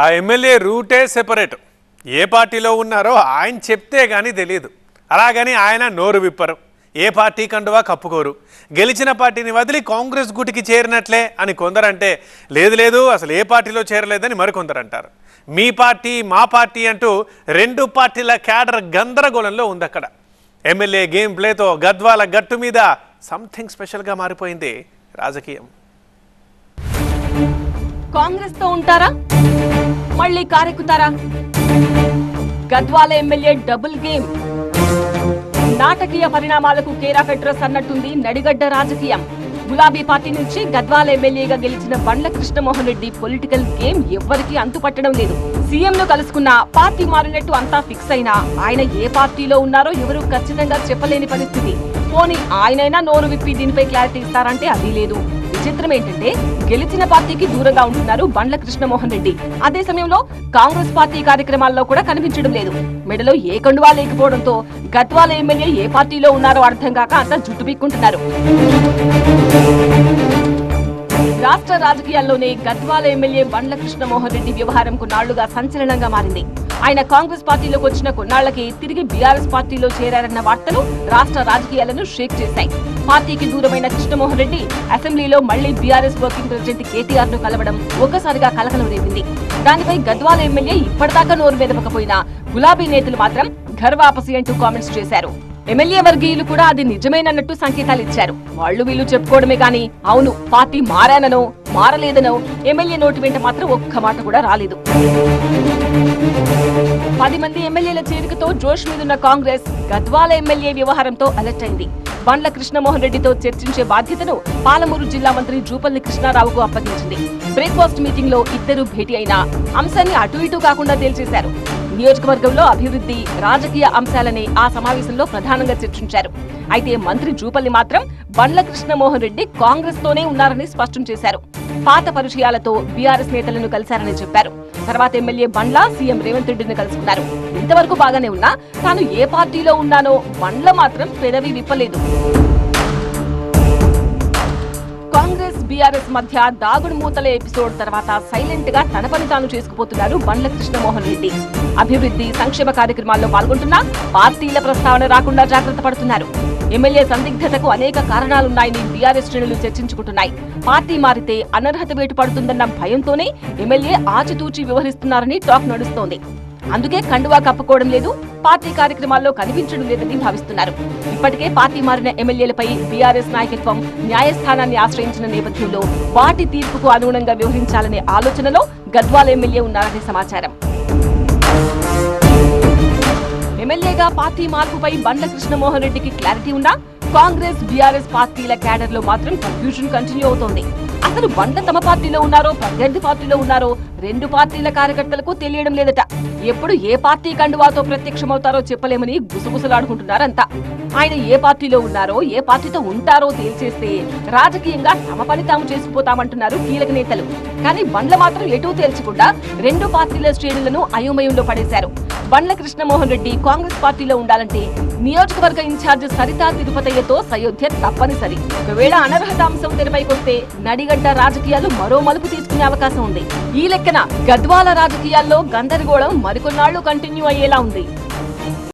ఆ ఎమ్మెల్యే రూటే సెపరేట్. ఏ పార్టీలో ఉన్నారో ఆయన చెప్తే కానీ తెలియదు అలాగని ఆయన నోరు విప్పరు. ఏ పార్టీ కండువా కప్పుకోరు. గెలిచిన పార్టీని వదిలి కాంగ్రెస్ గుటికి చేరినట్లే అని కొందరంటే లేదు లేదు అసలు ఏ పార్టీలో చేరలేదని మరికొందరంటారు. మీ పార్టీ మా పార్టీ అంటూ రెండు పార్టీల క్యాడర్ గందరగోళంలో ఉంది అక్కడ ఎమ్మెల్యే గేమ్ ప్లేతో గద్వాల గట్టు మీద సంథింగ్ స్పెషల్గా మారిపోయింది రాజకీయం. కాంగ్రెస్తో ఉంటారా? మళ్ళీ కారెక్కుతారా? Gadwal MLA double game. నాటకీయ పరిణామాలకు కేరా ఫెడ్రస్ అన్నట్టుంది నడిగడ్డ రాజకీయం. గులాబీ పార్టీ నుంచి గద్వాల ఎమ్మెల్యేగా గెలిచిన బండ్ల కృష్ణమోహన్ రెడ్డి పొలిటికల్ గేమ్ ఎవ్వరికీ అంతుపట్టడం లేదు. సీఎం ను కలుసుకున్న పార్టీ మారినట్టు అంతా ఫిక్స్ అయినా ఆయన ఏ పార్టీలో ఉన్నారో ఎవరు ఖచ్చితంగా చెప్పలేని పరిస్థితి. పోనీ ఆయనైనా నోరు విప్పి దీనిపై క్లారిటీ ఇస్తారంటే అది లేదు. విచిత్రం ఏంటంటే గెలిచిన పార్టీకి దూరంగా ఉంటున్నారు బండ్ల కృష్ణమోహన్ రెడ్డి. అదే సమయంలో కాంగ్రెస్ పార్టీ కార్యక్రమాల్లో కూడా కనిపించడం లేదు. మెడలో ఏ కండువా లేకపోవడంతో గద్వాల ఎమ్మెల్యే ఏ పార్టీలో ఉన్నారో అర్థం కాక అంతా జుట్టు పీక్కుంటున్నారు. రాష్ట్ర రాజకీయాల్లోనే గద్వాల ఎమ్మెల్యే బండ్ల కృష్ణమోహన్ రెడ్డి వ్యవహారం కొన్నాళ్ళుగా సంచలనంగా మారింది. ఆయన కాంగ్రెస్ పార్టీలోకి వచ్చిన కొన్నాళ్ళకి తిరిగి బీఆర్ఎస్ పార్టీలో చేరారన్న వార్తలు రాష్ట్ర రాజకీయాలను షేక్ చేశాయి. పార్టీకి దూరమైన కృష్ణమోహన్ రెడ్డి అసెంబ్లీలో మళ్ళీ బీఆర్ఎస్ వర్కింగ్ ప్రెసిడెంట్ కేటీఆర్ను కలవడం ఒక్కసారిగా కలకలం రేపింది. దానిపై గద్వాల ఎమ్మెల్యే ఇప్పటిదాకా నోరు మెదపకపోయినా గులాబీ నేతలు మాత్రం ఘర్ వాపసి అంటూ కామెంట్స్ చేశారు. ఎమ్మెల్యే వర్గీయులు కూడా అది నిజమేనన్నట్టు సంకేతాలు ఇచ్చారు. వాళ్ళు వీళ్ళు చెప్పుకోవడమే గాని అవును పార్టీ మారాననో మారలేదనో ఎమ్మెల్యే నోటి వెంట మాత్రం ఒక్క మాట కూడా రాలేదు. పది మంది ఎమ్మెల్యేల చేరికతో జోష్ మీదున్న కాంగ్రెస్ గద్వాల ఎమ్మెల్యే వ్యవహారంతో అలర్ట్ అయింది. బండ్ల కృష్ణమోహన్ రెడ్డితో చర్చించే బాధ్యతను పాలమూరు జిల్లా మంత్రి జూపల్లి కృష్ణారావుకు అప్పగించింది. బ్రేక్ఫాస్ట్ మీటింగ్లో ఇద్దరు భేటీ అయినా అంశాన్ని అటు ఇటు కాకుండా తేల్చేశారు. నియోజకవర్గంలో అభివృద్ధి రాజకీయ అంశాలనే ఆ సమావేశంలో ప్రధానంగా చర్చించారు. అయితే మంత్రి జూపల్లి మాత్రం బండ్ల కృష్ణమోహన్ రెడ్డి కాంగ్రెస్ తోనే ఉన్నారని స్పష్టం చేశారు. పాత పరిచయాలతో బీఆర్ఎస్ నేతలను కలిశారని చెప్పారు. తర్వాత ఎమ్మెల్యే బండ్ల సీఎం రేవంత్ రెడ్డిని కలుసుకున్నారు. ఇంతవరకు బాగానే ఉన్నా తాను ఏ పార్టీలో ఉన్నానో బండ్ల మాత్రం పెదవి విప్పలేదు. బీఆర్ఎస్ మధ్య దాగుడు మూతల ఎపిసోడ్ తర్వాత సైలెంట్గా తన పని తాను చేసుకుపోతున్నారు బండ్ల కృష్ణమోహన్ రెడ్డి. అభివృద్ధి సంక్షేమ కార్యక్రమాల్లో పాల్గొంటున్నా పార్టీల ప్రస్తావన రాకుండా జాగ్రత్త పడుతున్నారు. ఎమ్మెల్యే సందిగ్ధతకు అనేక కారణాలున్నాయని బీఆర్ఎస్ శ్రేణులు చర్చించుకుంటున్నాయి. పార్టీ మారితే అనర్హత వేటు పడుతుందన్న భయంతోనే ఎమ్మెల్యే ఆచితూచి వ్యవహరిస్తున్నారని టాక్ నడుస్తోంది. అందుకే కండువా కప్పుకోవడం లేదు పార్టీ కార్యక్రమాల్లో కనిపించడం లేదని భావిస్తున్నారు. ఇప్పటికే పార్టీ మారిన ఎమ్మెల్యేలపై బీఆర్ఎస్ నాయకత్వం న్యాయస్థానాన్ని ఆశ్రయించిన నేపథ్యంలో వాటి తీర్పుకు అనుగుణంగా వ్యవహరించాలనే ఆలోచనలో గద్వాల ఎమ్మెల్యే ఉన్నారని సమాచారం. ఎమ్మెల్యేగా పార్టీ మార్పుపై బండ్ల కృష్ణమోహన్ రెడ్డికి క్లారిటీ ఉన్నా కాంగ్రెస్ బీఆర్ఎస్ పార్టీల క్యాడర్లో మాత్రం కన్ఫ్యూజన్ కంటిన్యూ అవుతోంది. అసలు బండ్ల తమ పార్టీలో ఉన్నారో ప్రత్యర్థి పార్టీలో ఉన్నారో రెండు పార్టీల కార్యకర్తలకు తెలియడం లేదట. ఎప్పుడు ఏ పార్టీ కండువాతో ప్రత్యక్షమవుతారో చెప్పలేమని గుసగుసలాడుకుంటున్నారంతా. ఆయన ఏ పార్టీలో ఉన్నారో ఏ పార్టీతో ఉంటారో తేల్చేస్తే రాజకీయంగా తమ పని తాము చేసుకుపోతామంటున్నారు కీలక నేతలు. కానీ బండ్ల మాత్రం ఎటూ తేల్చకుండా రెండు పార్టీల శ్రేణులను అయోమయంలో పడేశారు. బండ్ల కృష్ణమోహన్ రెడ్డి కాంగ్రెస్ పార్టీలో ఉండాలంటే నియోజకవర్గ ఇన్ఛార్జ్ సరితా తిరుపతయ్యతో సయోధ్య తప్పనిసరి. ఒకవేళ అనర్హత అంశం తెరపైకొస్తే నడిగడ్డ రాజకీయాలు మరో మలుపు తీసుకునే అవకాశం ఉంది. ఈ లెక్కన గద్వాల రాజకీయాల్లో గందరగోళం మరికొన్నాళ్ళు కంటిన్యూ అయ్యేలా ఉంది.